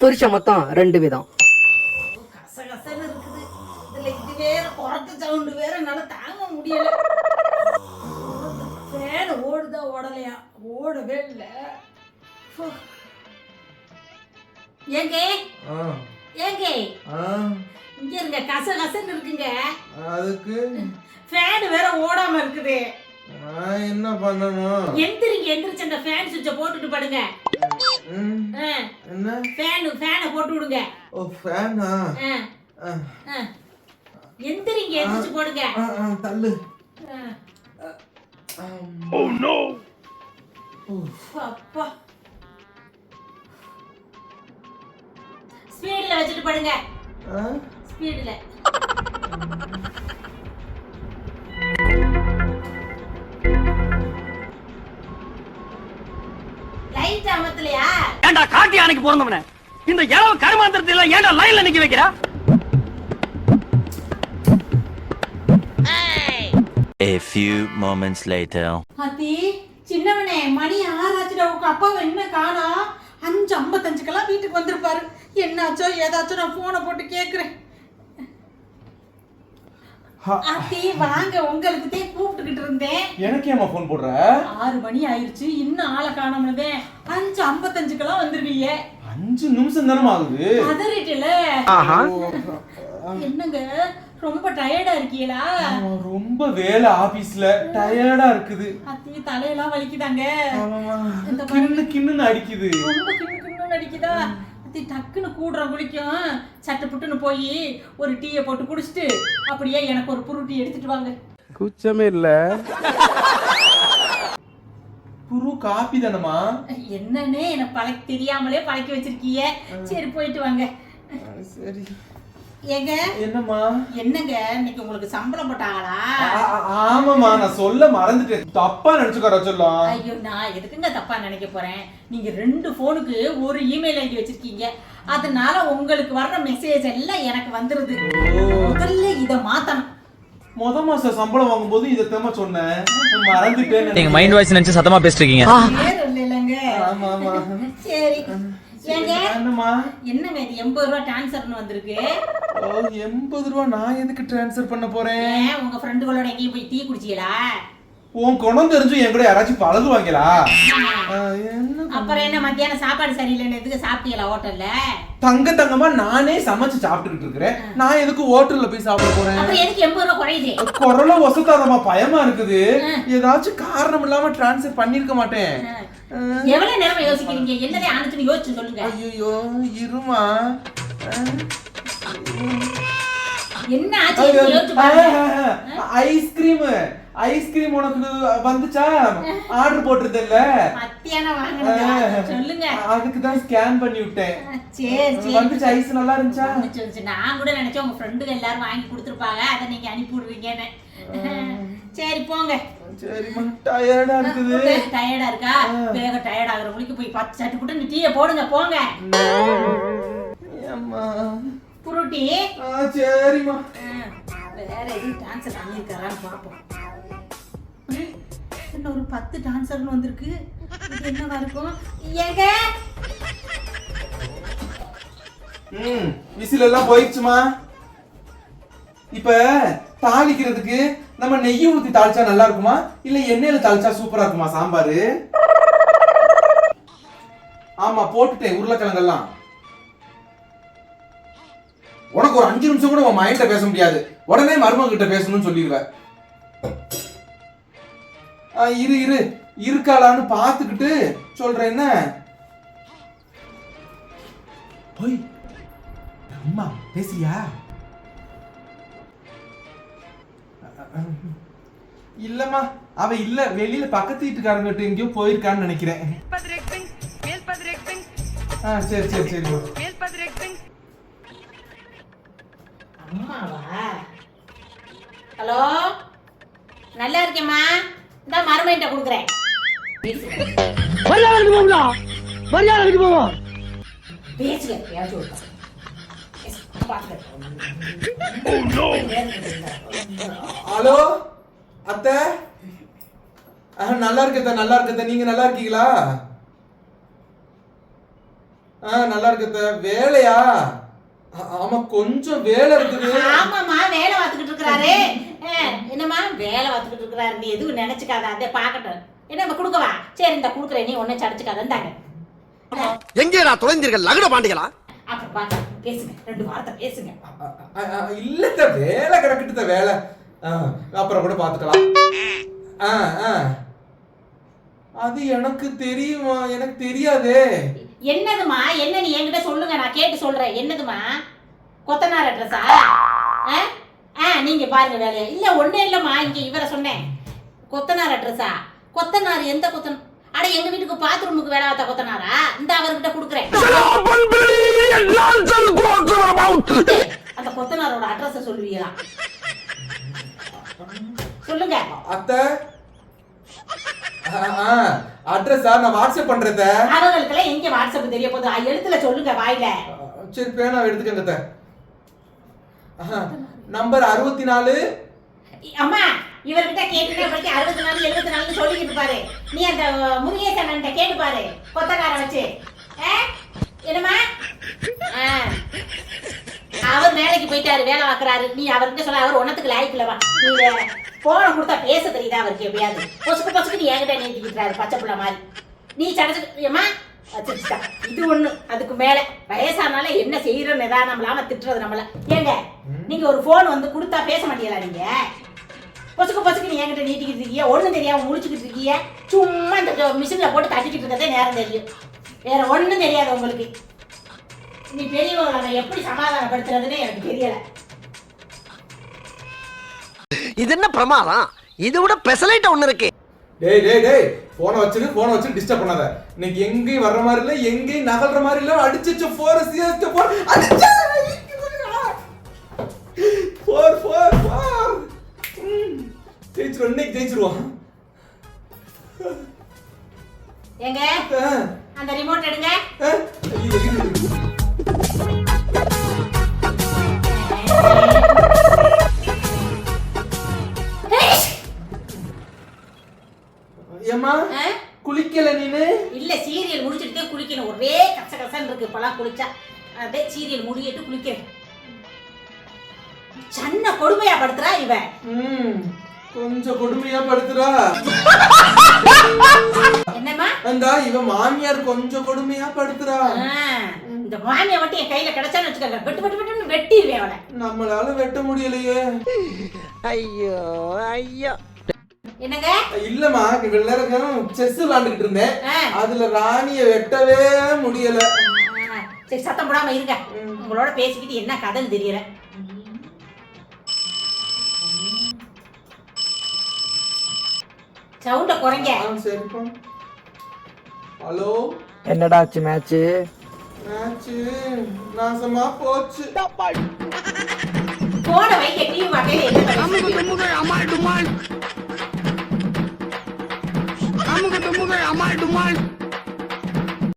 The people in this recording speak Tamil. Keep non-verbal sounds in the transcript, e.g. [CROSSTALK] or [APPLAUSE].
புருஷன் மொத்தம் ரெண்டு விதம். கசகசன்னு இருக்குது. இதுல இது வேற குரத்து சவுண்டு வேற என்னால தாங்க முடியல. ஃபேன் ஓடுதா ஓடலையா? ஓடவே இல்ல. ஏங்க? ஆ, ஏங்க? ஆ, இங்க இருங்க கசகசன்னு இருக்குங்க. அதுக்கு? ஃபேன் வேற ஓடாம இருக்குது. நான் என்ன பண்ணணும்? எந்திரிங்க எந்திரிச்சு அந்த ஃபேன் சுவிட்ச போட்டுட்டு படுங்க. என்ன? ஃபேன் ஃபேனை போட்டு விடுங்க. ஓ ஃபேனா. எந்திரிங்க எந்திரிச்சு போடுங்க. தள்ளு. ஆ. ஆம். அப்பா. ஸ்பீட்ல வச்சுட்டு படுங்க. ஸ்பீட்ல. லைட் அமத்தலையா ஏன்டா காட்டி யானைக்கு பிறந்தவன? இந்த இளவு கருமாந்திரத்தை எல்லாம் ஏன்டா லைன்ல நிக்க வைக்கிறா? A few moments later. அத்தி சின்னவனே மணி ஆறாச்சுடா. உங்க அப்பாவை என்ன காணோம் அஞ்சு ஐம்பத்தஞ்சுக்கெல்லாம் வீட்டுக்கு வந்திருப்பாரு. என்னாச்சோ ஏதாச்சும் நான் போனை போட்டு கேக்குறேன். அத்தி வாங்க. உங்களுக்கு தான் கூப்பிட்டுக்கிட்டு இருந்தேன். எனக்கு ஏமா ஃபோன் போடுற? ஆறு மணி ஆயிருச்சு. இன்னும் ஆளை காணோம்னதே அஞ்சு ஐம்பத்தஞ்சுக்கெல்லாம் வந்துருவீங்க. அஞ்சு நிமிஷம் தானே ஆகுது. அதறிட்டுல என்னங்க? ரொம்ப டயர்டா இருக்கீங்களா? ரொம்ப வேலை ஆபீஸ்ல. டயர்டா இருக்குது. அத்தி தலையெல்லாம் வலிக்குதாங்க. இந்த கிண்ணு கிண்ணுன்னு அடிக்குது. ரொம்ப கிண்ணு கிண்ணு அடிக்குதா? அத்தி டக்குன்னு கூடுற குளிக்கும். சட்டு புட்டுன்னு போய் ஒரு டீயை போட்டு குடிச்சிட்டு அப்படியே எனக்கு ஒரு புரு டீ எடுத்துட்டு வாங்க. கூச்சமே இல்ல. புரு காப்பி தானமா என்னன்னே எனக்கு பழக்க தெரியாமலே பழக்கி வச்சிருக்கீங்க. சரி போயிட்டு வாங்க. சரி. ஏங்க? என்னம்மா? என்னங்க? இன்னைக்கு உங்களுக்கு சம்பளம் போட்டாங்களா? ஆ- ஆ- ஆமாம்மா நான் சொல்ல மறந்துட்டேன். தப்பா நினைச்சுக்கார சொல்லம் ஐயோ நான் எதுக்குங்க தப்பா நினைக்க போறேன்? நீங்க ரெண்டு போனுக்கு ஒரு இமெயில் ஐடி வச்சிருக்கீங்க. அதனால உங்களுக்கு வர்ற மெசேஜ் எல்லாம் எனக்கு வந்துருது. முதல்ல இத மாத்தணும். முத மாசம் சம்பளம் வாங்கும்போது இதைத்தாம்மா சொன்னேன்? மறந்துட்டேன் நீங்க மைண்ட் வாய்ஸ் நினைச்சு சத்தமா பேசிட்டு இருக்கீங்க வேற இல்லைங்க. ஆமா ஆமா. சரி. என்னம்மா? என்னங்க இது எண்பது ரூபா டிரான்ஸ்ஃபர்னு வந்திருக்கு. ஓ எண்பது ரூபா நான் எதுக்கு ட்ரான்ஸ்ஃபர் பண்ண போறேன்? உங்க ஃப்ரெண்டுகளோட எங்கேயும் போய் டீ குடிச்சீங்களா உன் குணம் தெரிஞ்சு என் கூட யாராச்சும் பழகுவாங்களா? அப்புறம் என்ன மத்தியானம் சாப்பாடு சரியில்லைன்னு எதுக்கு சாப்பிட்டீங்களா ஹோட்டல்ல? தங்க தங்கமா நானே சமைச்சு சாப்பிட்டுக்கிட்டு இருக்கிறேன். நான் எதுக்கு ஹோட்டல்ல போய் சாப்பிட போறேன்? அப்புறம் எதுக்கு எண்பது ரூபா குறையுது? குரல ஒசத்தாதமா பயமா இருக்குது. ஏதாச்சும் காரணம் இல்லாம ட்ரான்ஸ்ஃபர் பண்ணிருக்க மாட்டேன். எவ்வளவு நேரம் யோசிக்கிறீங்க? என்னதே ஆனச்சுன்னு யோசிச்சு சொல்லுங்க. ஐயோ இருமா. என்ன ஆச்சு? யோசிச்சு ஐஸ்கிரீம். ஐஸ்கிரீம் உனக்கு வந்துச்சா? ஆர்டர் மத்தியானம் வாங்கினதா? சொல்லுங்க. அதுக்கு தான் ஸ்கேன் பண்ணி விட்டேன். சரி சரி. வந்துச்சு? ஐஸ் நல்லா இருந்துச்சா. நான் கூட நினைச்சேன் உங்க ஃப்ரெண்டுங்க எல்லாரும் வாங்கி கொடுத்துருப்பாங்க. அதை நீங்க அனுப்பி விடுவீங்கன்னு சரி போங்க. சரிம்மா டயர்டா இருக்குது. டயர்டா இருக்கா? வேக டயர்ட் ஆகுற முடிக்கு போய் பத்து சட்டு நீ டீயை போடுங்க போங்க. அம்மா புருட்டி. சரிம்மா. வேற எதுவும் டான்ஸர் பண்ணியிருக்காரான்னு பார்ப்போம். என்ன ஒரு பத்து டான்ஸர்னு வந்திருக்கு. இது என்னவா இருக்கும்? ஏங்க! ம் விசில் எல்லாம் போயிடுச்சுமா இப்ப தாளிக்கிறதுக்கு நம்ம நெய் ஊத்தி தாளிச்சா நல்லா இருக்குமா? இல்ல எண்ணெயில தாளிச்சா சூப்பரா இருக்குமா சாம்பாரு? ஆமா போட்டுட்டேன் உருளைக்கிழங்கெல்லாம். உனக்கு ஒரு அஞ்சு நிமிஷம் கூட உன் மைண்ட பேச முடியாது. உடனே மருமக கிட்ட பேசணும்னு சொல்லிடுவ. ஆ, இரு இரு. இருக்காளான்னு பார்த்துக்கிட்டு சொல்றேன். என்ன? ஓய் அம்மா பேசுறியா இல்லம்மா அவ இல்ல. வெளியில பக்கத்து வீட்டுக்காரங்கிட்ட எங்கேயோ போயிருக்கான்னு நினைக்கிறேன். ஆ சரி சரி சரிம்மா அம்மாவா? ஹலோ? நல்லா இருக்கேம்மா? இந்த மருமையிட்ட கொடுக்குறேன். மரியாதை போகுதா மரியாதை போவோம் பேசுங்க. ஹலோ அத்தை. நல்லா இருக்கத்த நல்லா இருக்கத்த நீங்க நல்லா இருக்கீங்களா? ஆ நல்லா இருக்கத்த வேலையா? ஆமா கொஞ்சம் வேலை இருக்குது. ஆமாம்மா வேலை பார்த்துக்கிட்டு இருக்கிறாரு. என்னம்மா வேலை பார்த்துக்கிட்டு இருக்கிறாரு. நீ எதுவும் நினைச்சுக்காத அதை பார்க்கட்டும் என்னம்மா கொடுக்கவா சரி இந்த கொடுக்குறேன். நீ ஒன்றும் சடிச்சுக்காத இந்தாங்க. எங்கேடா தொலைந்தீர்கள்? லகுட பாண்டிகளா? அப்புறம் பார்த்து பேசுங்க. ரெண்டு வார்த்தை பேசுங்க. இல்லத்த வேலை கிடக்குட்ட வேலை. அப்புறம் கூட பாத்துக்கலாம். ஆ ஆ. அது எனக்கு தெரியுமா? எனக்கு தெரியாதே. என்னதுமா? என்ன நீ என்கிட்ட சொல்லுங்க நான் கேட்டு சொல்றேன். என்னதுமா? கொத்தனார் அட்ரஸா ஆ? ஆ? நீங்க பாருங்க வேலையை. இல்ல ஒண்ணே இல்லம்மா இங்க இவரை சொன்னேன். கொத்தனார் அட்ரஸா கொத்தனார் எந்த கொத்தன்? அட எங்க வீட்டுக்கு பாத்ரூமுக்கு வேலை பார்த்தா கொத்தனாரா? இந்த அவர்கிட்ட கொடுக்குறேன். அந்த கொத்தனாரோட அட்ரஸ சொல்லுவீங்களா? சொல்லுங்க. அத்தை அட்ரஸா நான் வாட்ஸ்அப் பண்றத? அவங்களுக்கெல்லாம் எங்க வாட்ஸ்அப் தெரிய போகுது? எழுத்துல சொல்லுங்க வாயில. சரி பேனா எடுத்துக்கங்க நம்பர் அறுபத்தி நாலு அம்மா இவர்கிட்ட கேட்டுட்டே படிக்க அறுபத்தி நாலு எழுபத்தி நாலு சொல்லிக்கிட்டு பாரு. நீ அந்த முருகேசன் கேட்டு பாரு கொத்தக்கார வச்சு. ஆ? அவர் வேலைக்கு போயிட்டாரு வேலை பார்க்கறாரு. நீ அவர்கிட்ட சொல்ல அவர் ஒன்னத்துக்கு லாய்க்கல வா. நீ போன கொடுத்தா பேச தெரியுதா அவருக்கு எப்படியாவது? பொசுக்கு பொசுக்கு நீ என்கிட்ட நீட்டிக்கிட்டாரு பச்சை புள்ள மாதிரி. நீ சடைச்சு ஏம்மா? வச்சிருச்சுட்டா இது ஒண்ணு. அதுக்கு மேல வயசானால என்ன செய்யறோம் நிதானம் இல்லாம திட்டுறது நம்மள. ஏங்க நீங்க ஒரு போன் வந்து கொடுத்தா பேச மாட்டீங்களா நீங்க? பொசுக்கு பொசுக்கு நீ என்கிட்ட நீட்டிக்கிட்டு இருக்கீங்க ஒண்ணும் தெரியாம முடிச்சுக்கிட்டு இருக்கீங்க. சும்மா இந்த மிஷின்ல போட்டு தட்டிக்கிட்டு இருக்கதே நேரம் தெரியும். வேற ஒண்ணும் தெரியாது உங்களுக்கு. நீ பெரியவங்களை நான் எப்படி சமாதானப்படுத்துறதுன்னு எனக்கு தெரியல. இது என்ன பிரமாதம்? இதை விட பெசலைட்ட ஒண்ணு இருக்கு. டேய் டேய் டேய் போனை வச்சிரு போனை வச்சு டிஸ்டர்ப் பண்ணாத. இன்னைக்கு எங்கேயும் வர்ற மாதிரி இல்ல எங்கேயும் நகல்ற மாதிரி இல்ல அடிச்சு four CST four four four four ஜெயிச்சிருவோம் இன்னைக்கு ஜெயிச்சிருவோம் ஏங்க ஆ, அந்த ரிமோட் எடுங்க. ஆ? குளிக்கல நீனு? இல்ல சீரியல் முடிச்சிட்டு குளிக்கணும். ஒரே கச கசன்னு இருக்கு. இப்பெல்லாம் குளிச்சா. அதே சீரியல் முடியிட்டு குளிக்கிறேன். சன்ன கொடுமையா படுத்துறா இவன். கொஞ்சம் கொடுமையா படுத்துறா. [LAUGHS] அந்த இவன் மாமியார் கொஞ்சம் கொடுமையா படுத்துறா இந்த மாமியை மட்டும் என் கையில கிடைச்சான்னு வச்சுக்கோங்க. வெட்டு வெட்டு வெட்டுன்னு வெட்டிடுவேன் அவனை நம்மளால வெட்ட முடியலையே. ஐயோ ஐயோ. என்னங்க? இல்லம்மா இவ்வளவு நேரம் செஸ் விளையாண்டுகிட்டு இருந்தேன். அதுல ராணிய வெட்டவே முடியல. சரி சத்தம் போடாம இருங்க. உங்களோட பேசிக்கிட்டு என்ன கதைன்னு தெரியல. சவுண்ட குறைங்க. ஹலோ? என்னடா ஆச்சு மேட்ச்சு மேட்ச் நாசமா போச்சு. போன வைக்க டிவி பார்க்கையில என்ன பண்ணிட்டு அமுக அமால் டுமால் அமுக டுமுக அமால் டுமால்